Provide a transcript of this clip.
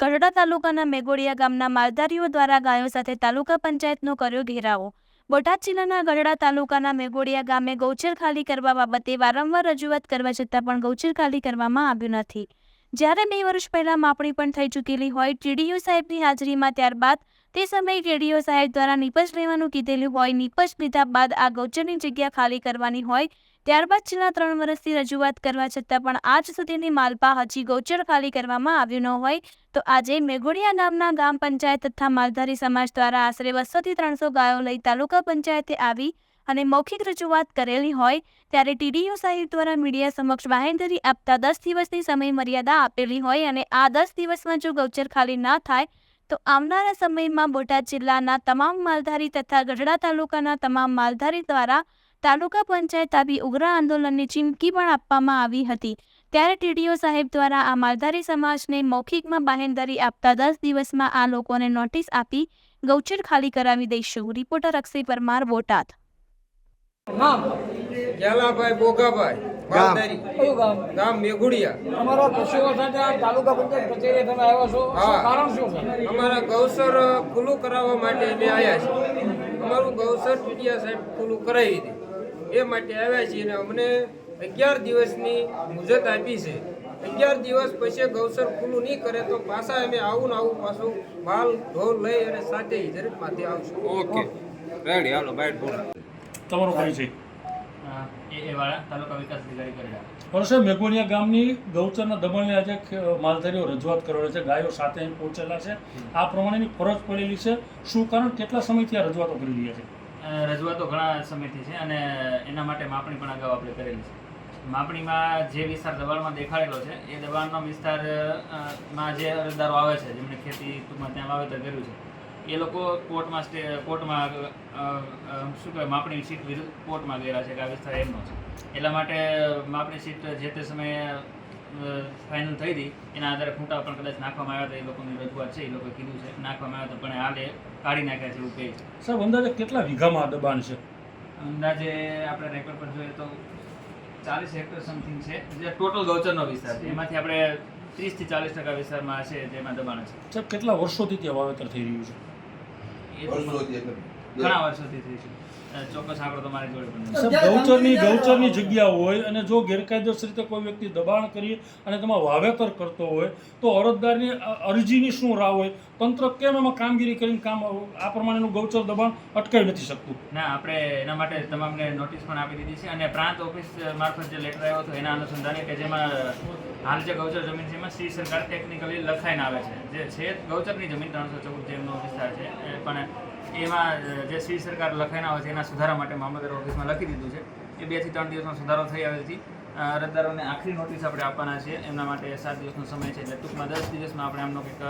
ગઢડા તાલુકાના મેગોડિયા ગામના માલધારીઓ દ્વારા ગાયો સાથે તાલુકા પંચાયતનો કર્યો ઘેરાવો. બોટાદ જિલ્લાના ગઢડા તાલુકાના મેગોડિયા ગામે ગૌચર ખાલી કરવા બાબતે વારંવાર રજૂઆત કરવા છતાં પણ ગૌચર ખાલી કરવામાં આવ્યું નથી. જ્યારે બે વર્ષ પહેલાં માપણી પણ થઈ ચૂકેલી હોય ટીડીઓ સાહેબની હાજરીમાં ત્યારબાદ તે સમયે ટીડીઓ સાહેબ દ્વારા નીપજ લેવાનું કીધેલું હોય, નીપજ લીધા બાદ આ ગૌચરની જગ્યા ખાલી કરવાની હોય ત્યારબાદ છેલ્લા ત્રણ વર્ષથી રજૂઆત કરવા છતાં પણ આજ સુધીની માલપા હજી ગૌચર ખાલી કરવામાં આવ્યું ન હોય, તો આજે મેઘોડિયા ગામના ગામ પંચાયત તથા માલધારી સમાજ દ્વારા આશરે બસોથી ત્રણસો ગાયો લઈ તાલુકા પંચાયતે આવી અને મૌખિક રજૂઆત કરેલી હોય ત્યારે ટીડીઓ સાહેબ દ્વારા મીડિયા સમક્ષ બાહેંધરી આપતા દસ દિવસની સમય મર્યાદા આપેલી હોય અને આ દસ દિવસમાં જો ગૌચર ખાલી ના થાય, તો આવનારા સમયમાં બોટાદ જિલ્લાના તમામ માલધારી તથા ગઢડા તાલુકાના તમામ માલધારી દ્વારા તાલુકા પંચાયત આવી ઉગ્ર આંદોલનની ચીમકી પણ આપવામાં આવી હતી. ત્યારે ટીડીઓ સાહેબ દ્વારા આ માલધારી સમાજને મૌખિકમાં બાહેંધરી આપતા દસ દિવસમાં આ લોકોને નોટિસ આપી ગૌચર ખાલી કરાવી દઈશું. રિપોર્ટર અક્ષય પરમાર બોટાદ. નામ? બોગાભાઈ ગામ. ગામ? મેઘુડિયા. તમારા પશુઓ સાથે આ તાલુકા પંચાયત કચેરીએ તમે આવ્યા છો? કારણ શું છે? અમારા ગૌસર ખુલ્લું કરાવવા માટે અમે આવ્યા છીએ. અમારું ગૌસર પીડિયા સાહેબ ખુલ્લું કરાવી દે એ માટે આવ્યા છીએ અને અમને અગિયાર દિવસની મુદત આપી છે. અગિયાર દિવસ પછી ગૌસર ખુલ્લું નહીં કરે તો પાછા અમે આવું ને આવું પાછું માલ ઢોલ લઈ અને સાથે હિજરત માથે આવશું. ઓકે. રેડી હાલો બાય બોલ. તમારો પરિચય. એ એ વાળા તાલુકા વિકાસ અધિકારી કરેલા વર્ષે મેઘોનિયા ગામની ગૌચરના દબાણની આજે માલધારીઓ રજૂઆત કરેલી છે. ગાયો સાથે પહોંચેલા છે. આ પ્રમાણેની ફરજ પડેલી છે. શું કારણ? કેટલા સમયથી આ રજૂઆતો કરી રહ્યા છે? રજૂઆતો ઘણા સમયથી છે અને એના માટે માપણી પણ અગાઉ આપણે કરેલી છે. માપણીમાં જે વિસ્તાર દબાણમાં દેખાડેલો છે, એ દબાણનો વિસ્તારમાં જે અરજદારો આવે છે, જેમણે ખેતી ટૂંકમાં ત્યાં વાવેતર કર્યું છે, એ લોકો કોર્ટમાં સ્ટે, કોર્ટમાં શું કહેવાય, માપણી સીટ વિરુદ્ધ કોર્ટમાં ગયેલા છે કે આ વિસ્તાર એમનો છે. એટલા માટે માપણી સીટ જે તે સમયે ફાઇનલ થઈ હતી. એના આધારે ખૂંટા પણ કદાચ નાખવામાં આવ્યા હતા. એ લોકોની રજૂઆત છે એ લોકોએ કીધું છે નાખવામાં આવ્યા હતા પણ હાલે કાઢી નાખ્યા છે એવું કહે છે. સાહેબ અંદાજે કેટલા વીઘામાં દબાણ છે? અંદાજે આપણે રેકોર્ડ પર જોઈએ તો ચાલીસ હેક્ટર સમથિંગ છે. જે ટોટલ ગૌચરનો વિસ્તાર છે. એમાંથી આપણે ત્રીસથી ચાલીસ ટકા વિસ્તારમાં છે જેમાં દબાણ છે સાહેબ કેટલા વર્ષોથી ત્યાં વાવેતર થઈ રહ્યું છે? એ તો ઘણા વર્ષોથી થઈ છે. ચોક્કસ આંકડો તમારી જોડે પણ ગૌચરની ગૌચરની જગ્યા હોય અને જો ગેરકાયદેસર રીતે કોઈ વ્યક્તિ દબાણ કરી અને તેમાં વાવેતર કરતો હોય તો અરજદારની અરજીની શું રાહ હોય? તંત્ર કેમ એમાં કામગીરી કરીને કામ આ પ્રમાણેનું ગૌચર દબાણ અટકાવી નથી શકતું? ના આપણે એના માટે તમામને નોટિસ પણ આપી દીધી છે અને પ્રાંત ઓફિસ મારફત જે લેટર આવ્યો હતો એના અનુસંધાને કે જેમાં હાલ જે ગૌચર જમીન છે એમાં શ્રી સરકાર ટેકનિકલી લખાઈને આવે છે. જે છે ગૌચરની જમીન ત્રણસો ચૌદ જેમનો વિસ્તાર છે એ પણ એમાં જે શ્રી સરકાર લખાયેલા હોય છે, એના સુધારા માટે મામલતદાર ઓફિસમાં લખી દીધું છે. એ બેથી ત્રણ દિવસમાં સુધારો થઈ આવેથી અરજદારોને આખરી નોટિસ આપણે આપવાના છે. એમના માટે સાત દિવસનો સમય છે. એટલે ટૂંકમાં દસ દિવસમાં આપણે આમનો કંઈક